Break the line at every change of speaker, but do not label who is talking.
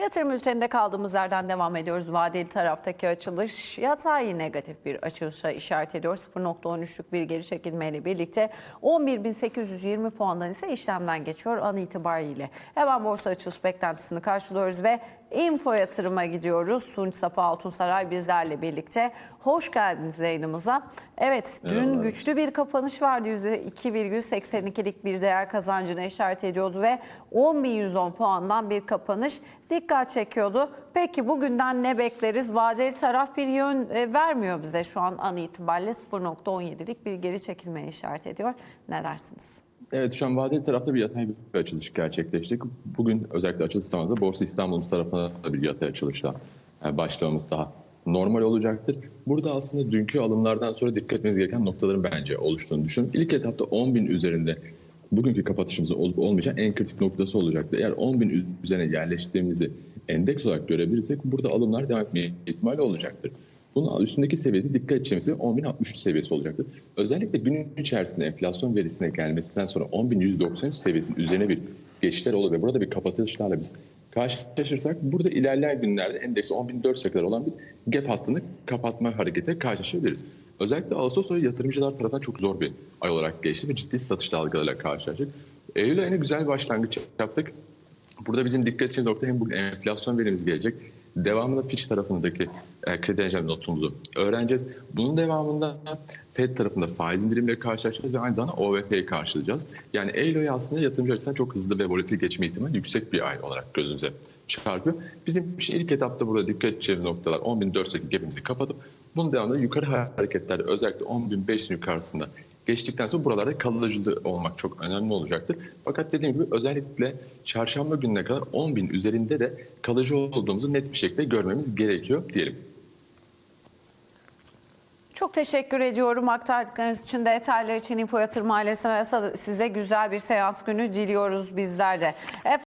Yatırım bülteninde kaldığımız yerden devam ediyoruz. Vadeli taraftaki açılış yatay negatif bir açılışa işaret ediyor. 0.13'lük bir geri çekilmeyle birlikte 11.820 puandan ise işlemden geçiyor an itibariyle. Hemen borsa açılış beklentisini karşılıyoruz ve info yatırıma gidiyoruz. Tunç Safa Altunsaray bizlerle birlikte. Hoş geldiniz yayınımıza. Evet dün
Merhabalar.
güçlü bir kapanış vardı. %2,82'lik bir değer kazancına işaret ediyordu ve 10.110 puandan bir kapanış dikkat çekiyordu. Peki bugünden ne bekleriz? Vadeli taraf bir yön e, vermiyor bize şu an an itibariyle 0.17'lik bir geri çekilmeye işaret ediyor. Ne dersiniz?
Evet şu an vadeli tarafta bir yatay bir açılış gerçekleştik. Bugün özellikle açılış zamanında Borsa İstanbul'un tarafına da bir yatay açılışla e, başlamamız daha normal olacaktır. Burada aslında dünkü alımlardan sonra dikkat etmeniz gereken noktaların bence oluştuğunu düşünüyorum. İlk etapta 10 bin üzerinde bugünkü kapatışımızın olup olmayacak en kritik noktası olacaktır. Eğer 10 bin üzerine yerleştiğimizi endeks olarak görebilirsek burada alımlar devam etme ihtimali olacaktır. Bunun üstündeki seviyede dikkat edeceğimiz seviye 10.063 seviyesi olacaktır. Özellikle günün içerisinde enflasyon verisine gelmesinden sonra 10.193 seviyesinin üzerine bir geçişler olur ve burada bir kapatışlarla biz karşılaşırsak burada ilerleyen günlerde endeks 10.004'e kadar olan bir gap hattını kapatma harekete karşılaşabiliriz. Özellikle Ağustos ayı yatırımcılar tarafından çok zor bir ay olarak geçti ve ciddi satış dalgalarıyla karşılaştık. Eylül ayına güzel bir başlangıç yaptık. Burada bizim dikkat edeceğimiz nokta hem bugün enflasyon verimiz gelecek. Devamında Fitch tarafındaki e, kredi ajansı notumuzu öğreneceğiz. Bunun devamında Fed tarafında faiz indirimle karşılaşacağız ve aynı zamanda OVP'yi karşılayacağız. Yani Eylül ayı aslında yatırımcı açısından çok hızlı ve volatil geçme ihtimali yüksek bir ay olarak gözünüze çarpıyor. Bizim için ilk etapta burada dikkat edeceğimiz noktalar 10.400'deki gapimizi kapatıp bunun devamında yukarı hareketlerde özellikle 10.500'ün yukarısında geçtikten sonra buralarda kalıcı olmak çok önemli olacaktır. Fakat dediğim gibi özellikle çarşamba gününe kadar 10 bin üzerinde de kalıcı olduğumuzu net bir şekilde görmemiz gerekiyor diyelim.
Çok teşekkür ediyorum aktardıklarınız için, detaylar için Info Yatırım ailesi ve size güzel bir seans günü diliyoruz bizler de.